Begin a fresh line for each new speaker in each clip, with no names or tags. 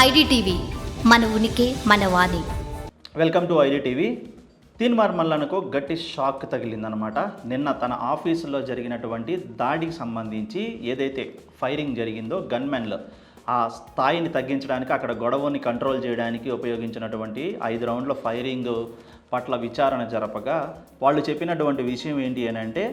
IDTV మన ఉనికి మన వాణి.
Welcome to IDTV. తీన్మార్ మల్లన్నకు గట్టి షాక్ తగిలిందనమాట నిన్న తన ఆఫీసులో జరిగినటువంటి దాడికి సంబంధించి ఏదైతే ఫైరింగ్ జరిగిందో గన్మెన్లు ఆ స్థాయిని తగ్గించడానికి అక్కడ గొడవని కంట్రోల్ చేయడానికి ఉపయోగించినటువంటి ఐదు రౌండ్ల ఫైరింగ్ పట్ల విచారణ జరపగా వాళ్ళు చెప్పినటువంటి విషయం ఏంటి అని అంటే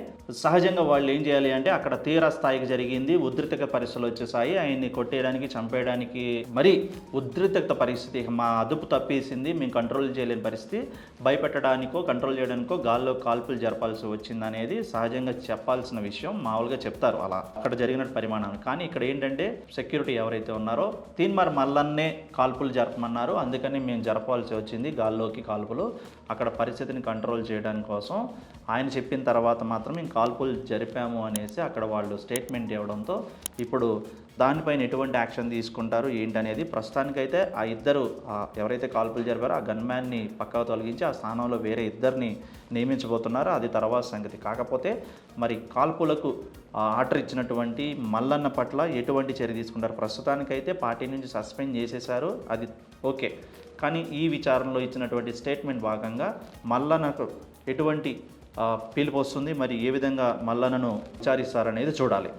సహజంగా వాళ్ళు ఏం చేయాలి అంటే అక్కడ తీర స్థాయికి జరిగింది ఉద్రిక్త పరిస్థితులు వచ్చేసాయి ఆయన్ని కొట్టేయడానికి చంపేయడానికి మరి ఉద్రిక్త పరిస్థితి మా అదుపు తప్పేసింది మేము కంట్రోల్ చేయలేని పరిస్థితి భయపెట్టడానికో కంట్రోల్ చేయడానికో గాల్లో కాల్పులు జరపాల్సి వచ్చింది అనేది సహజంగా చెప్పాల్సిన విషయం మామూలుగా చెప్తారు అలా. అక్కడ జరిగిన పరిమాణం కానీ ఇక్కడ ఏంటంటే సెక్యూరిటీ ఎవరైతే ఉన్నారో తీన్మార్ మల్లన్నే కాల్పులు జరపమన్నారు అందుకని మేము జరపాల్సి వచ్చింది గాల్లోకి కాల్పులు. అక్కడ పరిస్థితిని కంట్రోల్ చేయడం కోసం ఆయన చెప్పిన తర్వాత మాత్రం మేము కాల్పులు జరిపాము అనేసి అక్కడ వాళ్ళు స్టేట్మెంట్ ఇవ్వడంతో ఇప్పుడు దానిపైన ఎటువంటి యాక్షన్ తీసుకుంటారు ఏంటనేది ప్రస్తుతానికైతే ఆ ఇద్దరు ఎవరైతే కాల్పులు జరిపారో ఆ గన్మ్యాన్ని పక్కకు తొలగించి ఆ స్థానంలో వేరే ఇద్దరిని నియమించబోతున్నారు. అది తర్వాత సంగతి. కాకపోతే మరి కాల్పులకు ఆర్డర్ ఇచ్చినటువంటి మల్లన్న పట్ల ఎటువంటి చర్య తీసుకుంటారు? ప్రస్తుతానికైతే పార్టీ నుంచి సస్పెండ్ చేసేశారు అది ఓకే కానీ ఈ విచారణలో ఇచ్చినటువంటి స్టేట్మెంట్ భాగంగా మల్లనకు ఎటువంటి పిలుపు వస్తుంది? మరి ఏ విధంగా మల్లనను విచారిస్తారనేది చూడాలి.